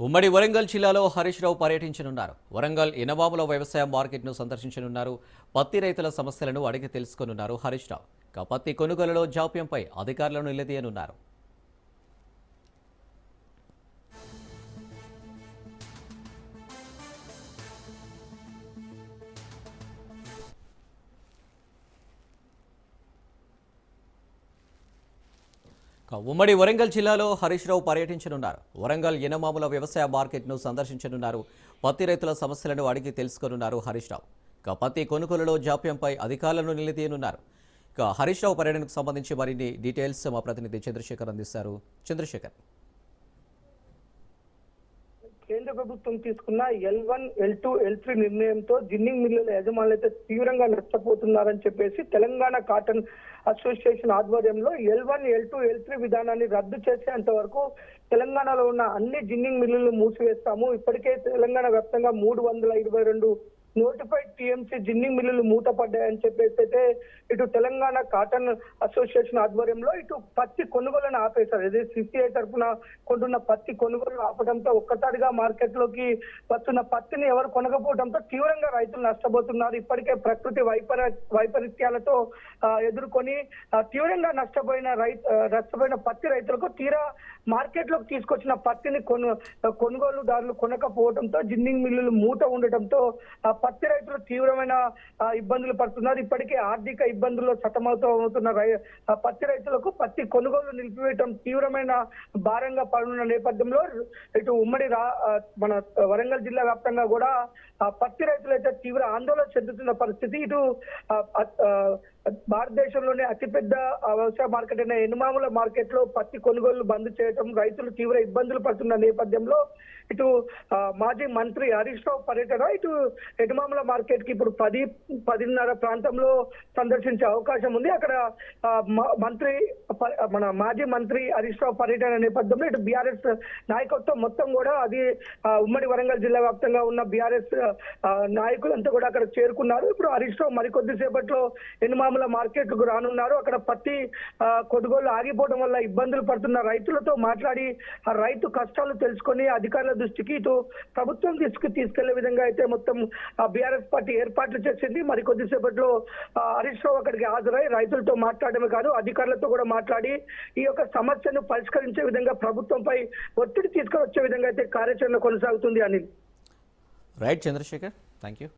ఉమ్మడి వరంగల్ జిల్లాలో హరీష్ రావు పర్యటించనున్నారు. వరంగల్ ఇనవాముల వ్యవసాయ మార్కెట్ను సందర్శించనున్నారు. పత్తి రైతుల సమస్యలను అడిగి తెలుసుకోనున్నారు హరీష్ రావు. ఇక పత్తి కొనుగోలులో జాప్యంపై అధికారులను నిలదీయనున్నారు. ఉమ్మడి వరంగల్ జిల్లాలో హరీష్ రావు పర్యటించనున్నారు. వరంగల్ ఎనమాముల వ్యవసాయ మార్కెట్ను సందర్శించనున్నారు. పత్తి రైతుల సమస్యలను అడిగి తెలుసుకోనున్నారు హరీష్ రావు. ఇక పత్తి కొనుగోలులో జాప్యంపై అధికారులను నిలదీయనున్నారు. ఇక హరీష్ రావు పర్యటనకు సంబంధించి మరిన్ని డీటెయిల్స్ మా ప్రతినిధి చంద్రశేఖర్ అందిస్తారు. చంద్రశేఖర్. కేంద్ర ప్రభుత్వం తీసుకున్న L one L two L three నిర్ణయంతో జిన్నింగ్ మిల్లుల యజమానులు అయితే తీవ్రంగా నష్టపోతున్నారని చెప్పేసి తెలంగాణ కాటన్ అసోసియేషన్ ఆధ్వర్యంలో L one L two L three విధానాన్ని రద్దు చేసేంత వరకు తెలంగాణలో ఉన్న అన్ని జిన్నింగ్ మిల్లులు మూసివేస్తాము. ఇప్పటికే తెలంగాణ వ్యాప్తంగా మూడు వందల ఇరవై రెండు నోటిఫైడ్ టీఎంసీ జిన్నింగ్ మిల్లులు మూతపడ్డాయని చెప్పేసి అయితే ఇటు తెలంగాణ కాటన్ అసోసియేషన్ ఆధ్వర్యంలో ఇటు పత్తి కొనుగోలను ఆపేశారు. ఇది సిసిఐ తరఫున కొంటున్న పత్తి కొనుగోలు ఆపడంతో ఒక్కసారిగా మార్కెట్లోకి వస్తున్న పత్తిని ఎవరు కొనకపోవడంతో తీవ్రంగా రైతులు నష్టపోతున్నారు. ఇప్పటికే ప్రకృతి వైపర వైపరీత్యాలతో ఎదుర్కొని తీవ్రంగా నష్టపోయిన రైతు నష్టపోయిన పత్తి రైతులకు తీరా మార్కెట్లోకి తీసుకొచ్చిన పత్తిని కొను కొనుగోలుదారులు కొనకపోవడంతో జిన్నింగ్ మిల్లులు మూత ఉండటంతో పత్తి రైతులు తీవ్రమైన ఇబ్బందులు పడుతున్నారు. ఇప్పటికే ఆర్థిక ఇబ్బందుల్లో సతమతమవుతున్న రై పత్తి రైతులకు పత్తి కొనుగోలు నిలిపివేయడం తీవ్రమైన భారంగా పడున్న నేపథ్యంలో ఇటు ఉమ్మడి రా మన వరంగల్ జిల్లా వ్యాప్తంగా కూడా ఆ పత్తి రైతులు అయితే తీవ్ర ఆందోళన చెందుతున్న పరిస్థితి. ఇటు భారతదేశంలోనే అతిపెద్ద వ్యవసాయ మార్కెట్ అయిన ఎనుమాముల మార్కెట్లో పత్తి కొనుగోలు బంద్ చేయడం రైతులు తీవ్ర ఇబ్బందులు పడుతున్న నేపథ్యంలో ఇటు మాజీ మంత్రి హరీష్ రావు పర్యటన ఇటు ఎనుమాముల మార్కెట్కి ఇప్పుడు పది పదిన్నర ప్రాంతంలో సందర్శించే అవకాశం ఉంది. అక్కడ మంత్రి ప- మన మాజీ మంత్రి హరీష్ రావు పర్యటన నేపథ్యంలో ఇటు బీఆర్ఎస్ నాయకత్వం మొత్తం కూడా అది ఉమ్మడి వరంగల్ జిల్లా వ్యాప్తంగా ఉన్న బీఆర్ఎస్ నాయకులంతా కూడా అక్కడ చేరుకున్నారు. ఇప్పుడు హరీష్ రావు మరికొద్దిసేపట్లో ఎనుమాముల ఎనుమాముల మార్కెట్కు రానున్నారు. అక్కడ పత్తి కొనుగోలు ఆగిపోవడం వల్ల ఇబ్బందులు పడుతున్న రైతులతో మాట్లాడి ఆ రైతు కష్టాలు తెలుసుకొని అధికారుల దృష్టికి ఇటు ప్రభుత్వం తీసుకు తీసుకెళ్ళే విధంగా అయితే మొత్తం బీఆర్ఎస్ పార్టీ ఏర్పాట్లు చేసింది. మరి కొద్దిసేపట్లో హరీష్ రావు అక్కడికి హాజరై రైతులతో మాట్లాడమే కాదు అధికారులతో కూడా మాట్లాడి ఈ యొక్క సమస్యను పరిష్కరించే విధంగా ప్రభుత్వంపై ఒత్తిడి తీసుకొచ్చే వచ్చే విధంగా అయితే కార్యాచరణ కొనసాగుతుంది అని రైట్ చంద్రశేఖర్ థ్యాంక్ యూ